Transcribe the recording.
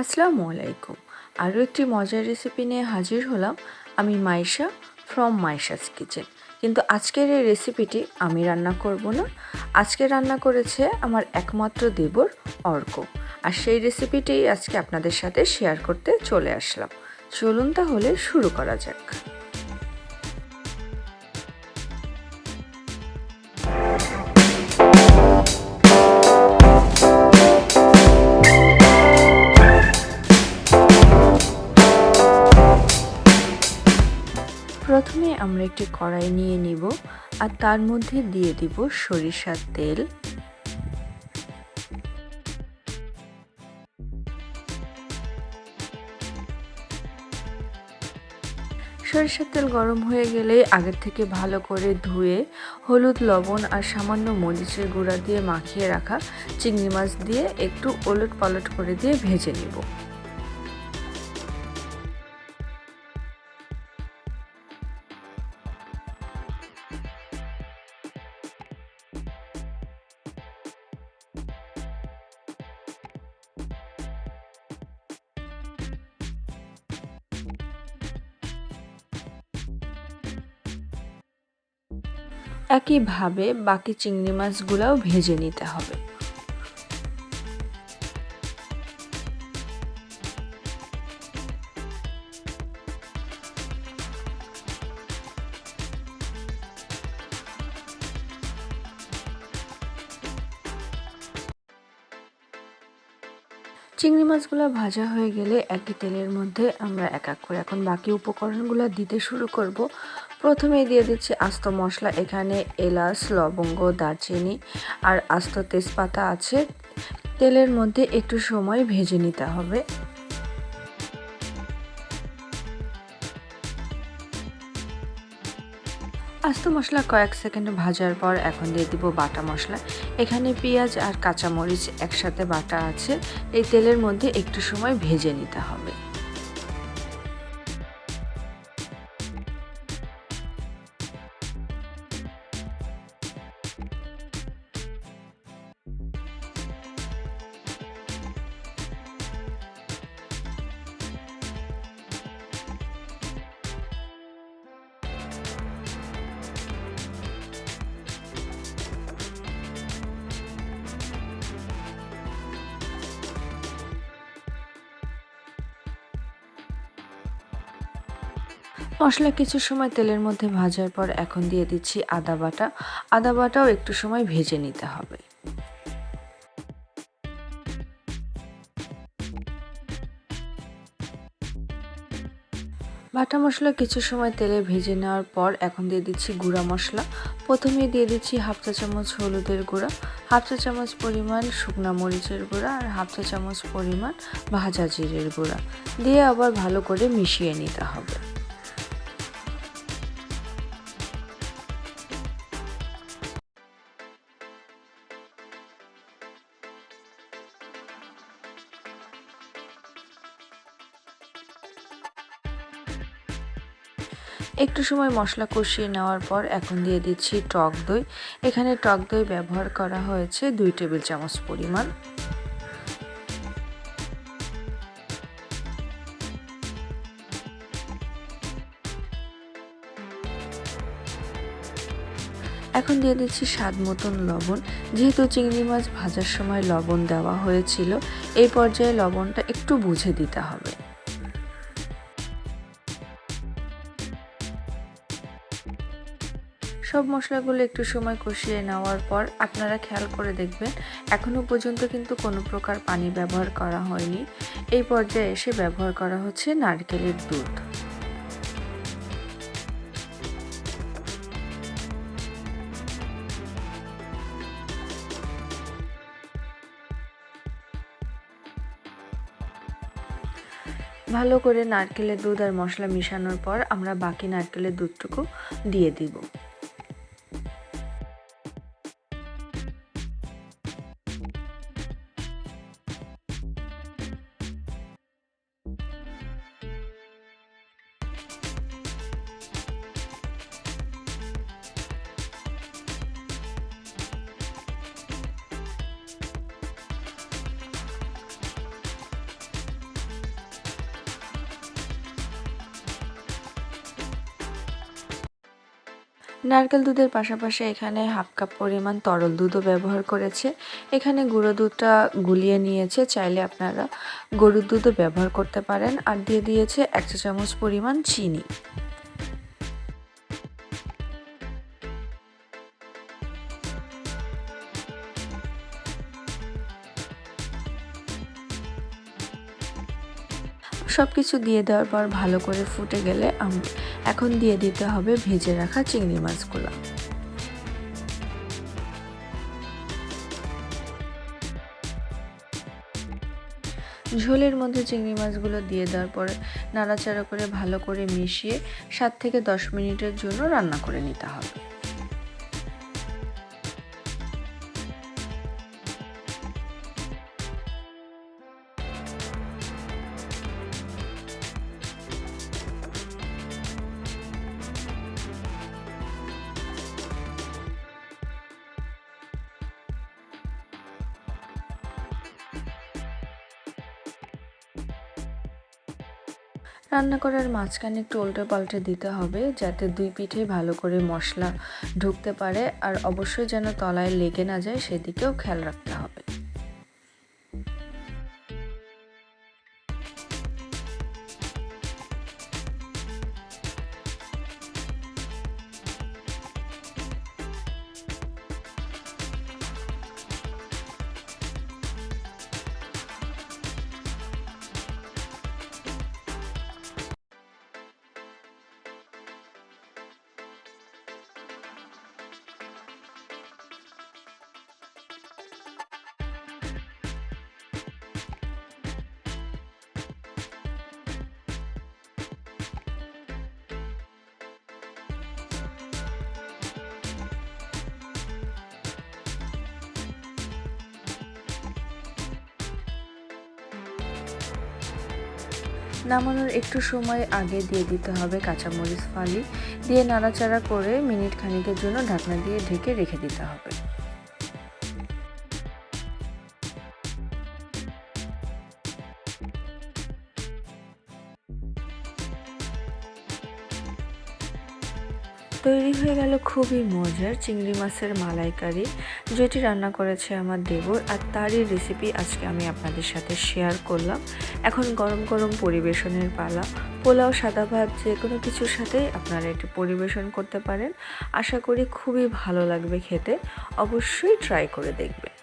আসসালামু আলাইকুম। আরও একটি মজার রেসিপি নিয়ে হাজির হলাম আমি মাইশা ফ্রম মাইশাস কিচেন কিন্তু আজকের এই রেসিপিটি আমি রান্না করব না। আজকে রান্না করেছে আমার একমাত্র দেবর অর্ক। আর সেই রেসিপিটি আজকে আপনাদের সাথে শেয়ার করতে চলে আসলাম। চলুন তাহলে শুরু করা যাক। প্রথমে আমরা একটি কড়াই নিয়ে নিব আর তার মধ্যে দিয়ে দিব সরিষার তেল। সরিষার তেল গরম হয়ে গেলে আগের থেকে ভালো করে ধুয়ে হলুদ, লবণ আর সামান্য মরিচের গুঁড়া দিয়ে মাখিয়ে রাখা চিংড়ি মাছ দিয়ে একটু ওলট পালট করে দিয়ে ভেজে নিব। একইভাবে বাকি চিংড়ি মাছগুলোও ভেজে নিতে হবে। চিংড়ি মাছগুলো ভাজা হয়ে গেলে একই তেলের মধ্যে আমরা এক এক করে এখন বাকি উপকরণগুলো দিতে শুরু করব। প্রথমেই দিয়ে দিচ্ছি আস্ত মশলা। এখানে এলাচ, লবঙ্গ, দারচিনি আর আস্ত তেজপাতা আছে। তেলের মধ্যে একটু সময় ভেজে নিতে হবে। আস্ত মশলা কয়েক সেকেন্ড ভাজার পর এখন দিয়ে দিব বাটা মশলা। এখানে পেঁয়াজ আর কাঁচামরিচ একসাথে বাটা আছে। এই তেলের মধ্যে একটু সময় ভেজে নিতে হবে। মশলা কিছু সময় তেলের মধ্যে ভাজার পর এখন দিয়ে দিচ্ছি আদা বাটা। আদা বাটাও একটু সময় ভেজে নিতে হবে। বাটা মশলা কিছু সময় তেলে ভেজে নেওয়ার পর এখন দিয়ে দিচ্ছি গুঁড়া মশলা। প্রথমে দিয়ে দিচ্ছি হাফ চা চামচ হলুদের গুঁড়া, হাফ চা চামচ পরিমাণ শুকনা মরিচের গুঁড়া আর হাফ চা চামচ পরিমাণ ভাজা জিরের গুঁড়া। দিয়ে আবার ভালো করে মিশিয়ে নিতে হবে। একটু সময় মশলা কষিয়ে নেওয়ার পর এখন দিয়ে দিচ্ছি টক দই। এখানে টক দই ব্যবহার করা হয়েছে দুই টেবিল চামচ পরিমাণ। এখন দিয়ে দিচ্ছি স্বাদ মতন লবণ। যেহেতু চিংড়ি মাছ ভাজার সময় লবণ দেওয়া হয়েছিল, এই পর্যায়ে লবণটা একটু বুঝে দিতে হবে। সব মশলাগুলো একটু সময় কষিয়ে নেওয়ার পর আপনারা খেয়াল করে দেখবেন এখনও পর্যন্ত কিন্তু কোনো প্রকার পানি ব্যবহার করা হয়নি। এই পর্যায়ে এসে ব্যবহার করা হচ্ছে নারকেলের দুধ। ভালো করে নারকেলের দুধ আর মশলা মিশানোর পর আমরা বাকি নারকেলের দুধটুকু দিয়ে দিব। নারকেল দুধের পাশাপাশি এখানে হাফ কাপ পরিমাণ তরল দুধও ব্যবহার করেছে। এখানে গুঁড়ো দুধটা গুলিয়ে নিয়েছে, চাইলে আপনারা গরুর দুধও ব্যবহার করতে পারেন। আর দিয়ে দিয়েছে এক চামচ পরিমাণ চিনি। সব কিছু দিয়ে দেওয়ার পর ভালো করে ফুটে গেলে এখন দিয়ে দিতে হবে ভেজে রাখা চিংড়ি মাছগুলো। ঝোলের মধ্যে চিংড়ি মাছগুলো দিয়ে দেওয়ার পরে নাড়াচাড়া করে ভালো করে মিশিয়ে সাত থেকে দশ মিনিটের জন্য রান্না করে নিতে হবে। রান্না করার মাঝখানে একটু উল্টে পাল্টে দিতে হবে যাতে দুই পিঠে ভালো করে মশলা ঢুকতে পারে আর অবশ্যই যেন তলায় লেগে না যায় সেদিকেও খেয়াল রাখতে হবে। নামানোর একটু সময় আগে দিয়ে দিতে হবে কাঁচামরিচ ফালি। দিয়ে নাড়াচাড়া করে মিনিট খানিকের জন্য ঢাকনা দিয়ে ঢেকে রেখে দিতে হবে। তৈরি হয়ে গেল খুবই মজার চিংড়ি মাছের মালাইকারি, যেটি রান্না করেছে আমার দেবর আর তারই রেসিপি আজকে আমি আপনাদের সাথে শেয়ার করলাম। এখন গরম গরম পরিবেশনের পালা। পোলাও, সাদা ভাত, যে কোনো কিছুর সাথেই আপনারা এটি পরিবেশন করতে পারেন। আশা করি খুবই ভালো লাগবে খেতে। অবশ্যই ট্রাই করে দেখবেন।